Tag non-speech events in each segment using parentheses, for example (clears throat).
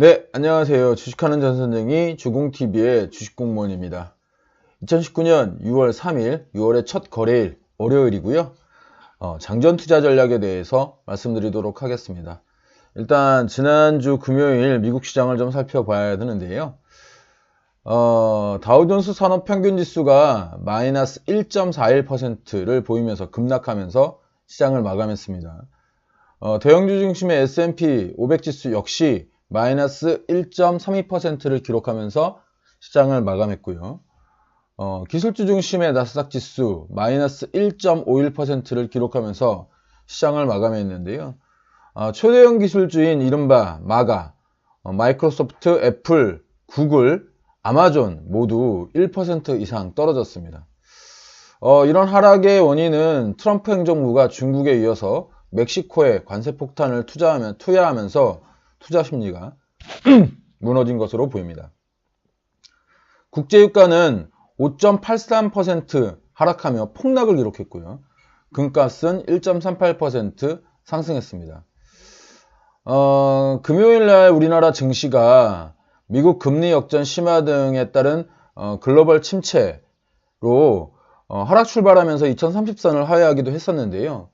네, 안녕하세요. 주식하는 전선생이 주공TV의 주식공무원입니다. 2019년 6월 3일, 6월의 첫 거래일, 월요일이고요. 어, 장전 투자 전략에 대해서 말씀드리도록 하겠습니다. 일단 지난주 금요일 미국 시장을 좀 살펴봐야 되는데요. 어, 다우존스 산업 평균 지수가 마이너스 1.41%를 보이면서 급락하면서 시장을 마감했습니다. 어, 대형주 중심의 S&P 500 지수 역시 마이너스 1.32%를 기록하면서 시장을 마감했고요. 어, 기술주 중심의 나스닥 지수 마이너스 1.51%를 기록하면서 시장을 마감했는데요. 어, 초대형 기술주인 이른바 마가, 어, 마이크로소프트, 애플, 구글, 아마존 모두 1% 이상 떨어졌습니다. 어, 이런 하락의 원인은 트럼프 행정부가 중국에 이어서 멕시코에 관세 폭탄을 투자하면, 투여하면서 투자 심리가 (clears throat) 무너진 것으로 보입니다. 국제유가는 5.83% 하락하며 폭락을 기록했고요. 금값은 1.38% 상승했습니다. 어, 금요일 날 우리나라 증시가 미국 금리 역전 심화 등에 따른 어, 글로벌 침체로 어, 하락 출발하면서 2030선을 하회하기도 했었는데요.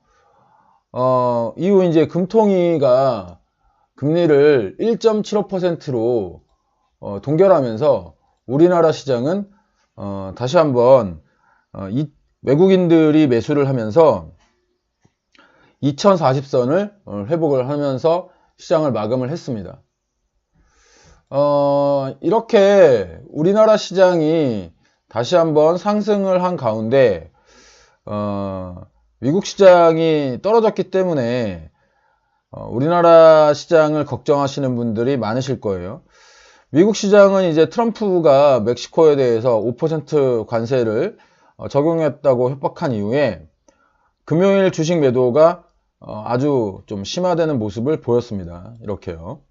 어, 이후 이제 금통위가 금리를 1.75%로 어, 동결하면서 우리나라 시장은 어, 다시 한번 어, 이, 외국인들이 매수를 하면서 2040선을 어, 회복을 하면서 시장을 마감을 했습니다. 어, 이렇게 우리나라 시장이 다시 한번 상승을 한 가운데 어, 미국 시장이 떨어졌기 때문에 어, 우리나라 시장을 걱정하시는 분들이 많으실 거예요. 미국 시장은 이제 트럼프가 멕시코에 대해서 5% 관세를 어, 적용했다고 협박한 이후에 금요일 주식 매도가 어, 아주 좀 심화되는 모습을 보였습니다. 이렇게요.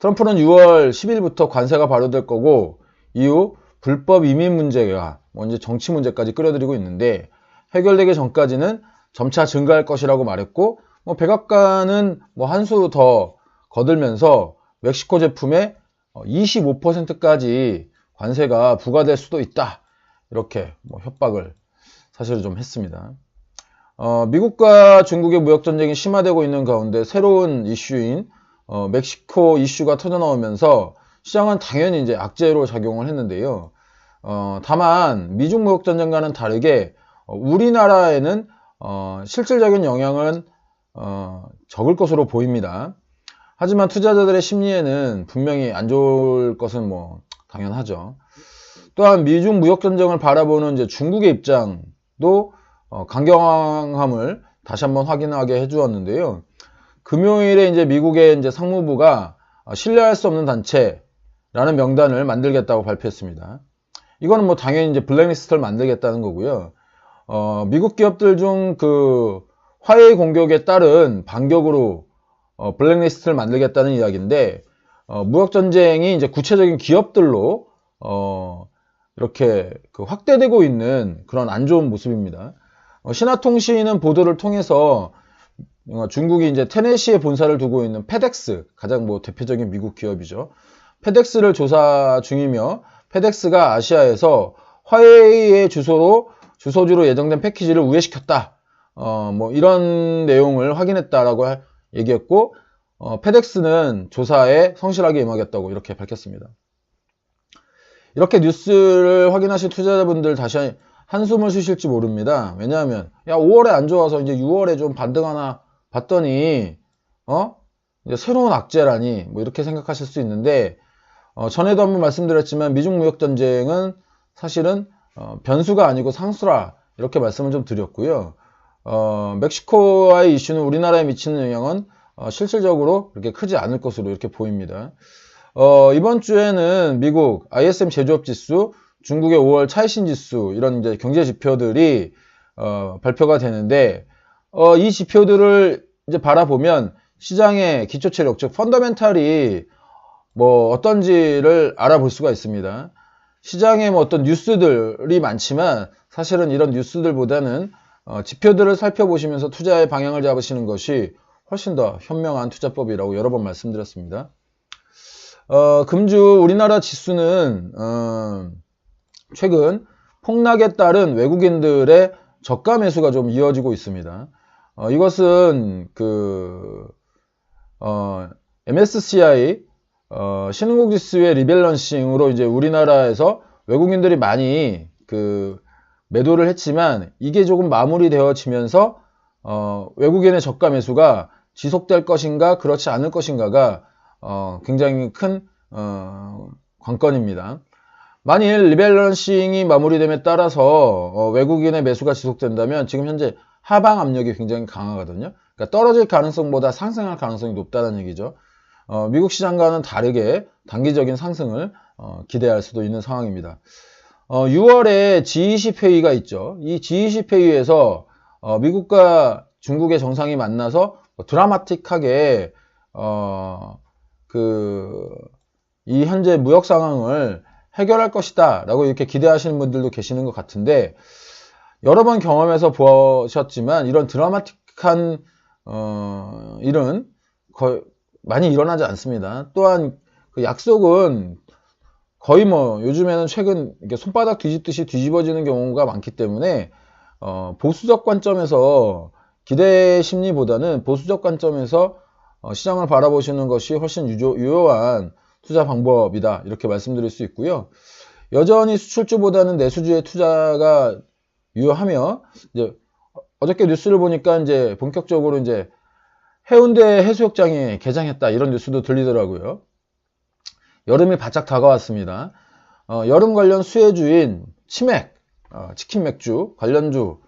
트럼프는 6월 10일부터 관세가 발효될 거고 이후 불법 이민 문제가 뭐 이제 정치 문제까지 끌어들이고 있는데 해결되기 전까지는 점차 증가할 것이라고 말했고 뭐 백악관은 뭐 한 수 더 거들면서 멕시코 제품에 25%까지 관세가 부과될 수도 있다. 이렇게 뭐 협박을 사실 좀 했습니다. 어, 미국과 중국의 무역 전쟁이 심화되고 있는 가운데 새로운 이슈인 어, 멕시코 이슈가 터져 나오면서 시장은 당연히 이제 악재로 작용을 했는데요. 어, 다만 미중 무역 전쟁과는 다르게 어, 우리나라에는 어, 실질적인 영향은 어, 적을 것으로 보입니다. 하지만 투자자들의 심리에는 분명히 안 좋을 것은 뭐 당연하죠. 또한 미중 무역 전쟁을 바라보는 이제 중국의 입장도 어, 강경함을 다시 한번 확인하게 해주었는데요. 금요일에 이제 미국의 이제 상무부가 신뢰할 수 없는 단체라는 명단을 만들겠다고 발표했습니다. 이거는 뭐 당연히 이제 블랙리스트를 만들겠다는 거고요. 어, 미국 기업들 중 그 화웨이 공격에 따른 반격으로 어, 블랙리스트를 만들겠다는 이야기인데 어, 무역 전쟁이 이제 구체적인 기업들로 어, 이렇게 그 확대되고 있는 그런 안 좋은 모습입니다. 어, 신화통신은 보도를 통해서 어, 중국이 이제 테네시에 본사를 두고 있는 페덱스 가장 뭐 대표적인 미국 기업이죠. 페덱스를 조사 중이며 페덱스가 아시아에서 화웨이의 주소로 주소지로 예정된 패키지를 우회시켰다. 어, 뭐 이런 내용을 확인했다라고 얘기했고 어, 페덱스는 조사에 성실하게 임하겠다고 이렇게 밝혔습니다. 이렇게 뉴스를 확인하신 투자자분들 다시 한숨을 쉬실지 모릅니다. 왜냐하면 야 5월에 안 좋아서 이제 6월에 좀 반등하나 봤더니 어 새로운 악재라니 뭐 이렇게 생각하실 수 있는데 어, 전에도 한번 말씀드렸지만 미중 무역 전쟁은 사실은 어, 변수가 아니고 상수라 이렇게 말씀을 좀 드렸고요. 어, 멕시코와의 이슈는 우리나라에 미치는 영향은 어, 실질적으로 그렇게 크지 않을 것으로 이렇게 보입니다. 어, 이번 주에는 미국 ISM 제조업 지수, 중국의 5월 차이신 지수 이런 이제 경제 지표들이 어, 발표가 되는데 어, 이 지표들을 이제 바라보면 시장의 기초 체력 즉 펀더멘탈이 뭐 어떤지를 알아볼 수가 있습니다. 시장에 뭐 어떤 뉴스들이 많지만 사실은 이런 뉴스들보다는 어, 지표들을 살펴보시면서 투자의 방향을 잡으시는 것이 훨씬 더 현명한 투자법이라고 여러 번 말씀드렸습니다. 어, 금주 우리나라 지수는 어, 최근 폭락에 따른 외국인들의 저가 매수가 좀 이어지고 있습니다. 어, 이것은 그 어, MSCI 어, 신흥국 지수의 리밸런싱으로 이제 우리나라에서 외국인들이 많이 그 매도를 했지만 이게 조금 마무리되어지면서 어, 외국인의 저가 매수가 지속될 것인가 그렇지 않을 것인가가 어, 굉장히 큰 어, 관건입니다. 만일 리밸런싱이 마무리됨에 따라서 어, 외국인의 매수가 지속된다면 지금 현재 하방 압력이 굉장히 강하거든요. 그러니까 떨어질 가능성보다 상승할 가능성이 높다는 얘기죠. 어, 미국 시장과는 다르게 단기적인 상승을 어, 기대할 수도 있는 상황입니다. 6월에 G20 회의가 있죠. 이 G20 회의에서 어, 미국과 중국의 정상이 만나서 뭐 드라마틱하게 어, 그, 이 현재 무역 상황을 해결할 것이다 라고 이렇게 기대하시는 분들도 계시는 것 같은데 여러 번 경험해서 보셨지만 이런 드라마틱한 어, 일은 거의 많이 일어나지 않습니다. 또한 그 약속은 거의 뭐 요즘에는 최근 손바닥 뒤집듯이 뒤집어지는 경우가 많기 때문에 어, 보수적 관점에서 기대 심리보다는 보수적 관점에서 어, 시장을 바라보시는 것이 훨씬 유조, 유효한 투자 방법이다 이렇게 말씀드릴 수 있고요. 여전히 수출주보다는 내수주의 투자가 유효하며 이제 어저께 뉴스를 보니까 이제 본격적으로 이제 해운대 해수욕장이 개장했다 이런 뉴스도 들리더라고요. 여름이 바짝 다가왔습니다. 어, 여름 관련 수혜주인 치맥, 어, 치킨 맥주, 관련주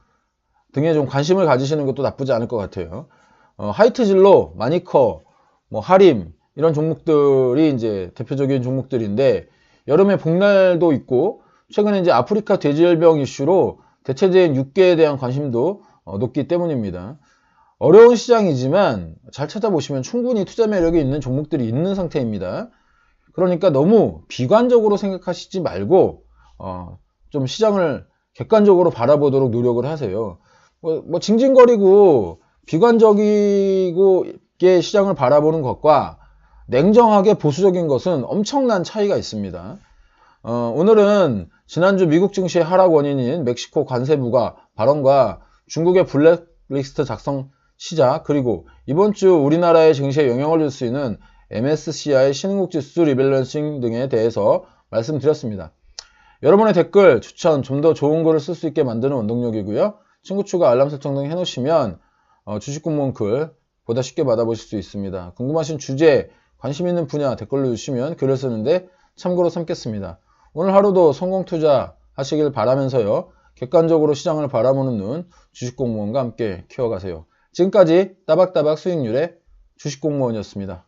등에 좀 관심을 가지시는 것도 나쁘지 않을 것 같아요. 어, 하이트진로, 마니커, 뭐 하림 이런 종목들이 이제 대표적인 종목들인데 여름에 복날도 있고 최근에 이제 아프리카 돼지열병 이슈로 대체제인 육계에 대한 관심도 어, 높기 때문입니다. 어려운 시장이지만 잘 찾아보시면 충분히 투자 매력이 있는 종목들이 있는 상태입니다. 그러니까 너무 비관적으로 생각하시지 말고 어, 좀 시장을 객관적으로 바라보도록 노력을 하세요. 뭐, 뭐 징징거리고 비관적이고 게 시장을 바라보는 것과 냉정하게 보수적인 것은 엄청난 차이가 있습니다. 어, 오늘은 지난주 미국 증시의 하락 원인인 멕시코 관세부가 발언과 중국의 블랙리스트 작성 시작 그리고 이번 주 우리나라의 증시에 영향을 줄 수 있는 MSCI 신흥국 지수 리밸런싱 등에 대해서 말씀드렸습니다. 여러분의 댓글, 추천, 좀 더 좋은 글을 쓸 수 있게 만드는 원동력이고요. 친구 추가, 알람 설정 등 해놓으시면 어, 주식 공무원 글 보다 쉽게 받아보실 수 있습니다. 궁금하신 주제, 관심 있는 분야 댓글로 주시면 글을 쓰는데 참고로 삼겠습니다. 오늘 하루도 성공 투자 하시길 바라면서요. 객관적으로 시장을 바라보는 눈 주식 공무원과 함께 키워가세요. 지금까지 따박따박 수익률의 주식 공무원이었습니다.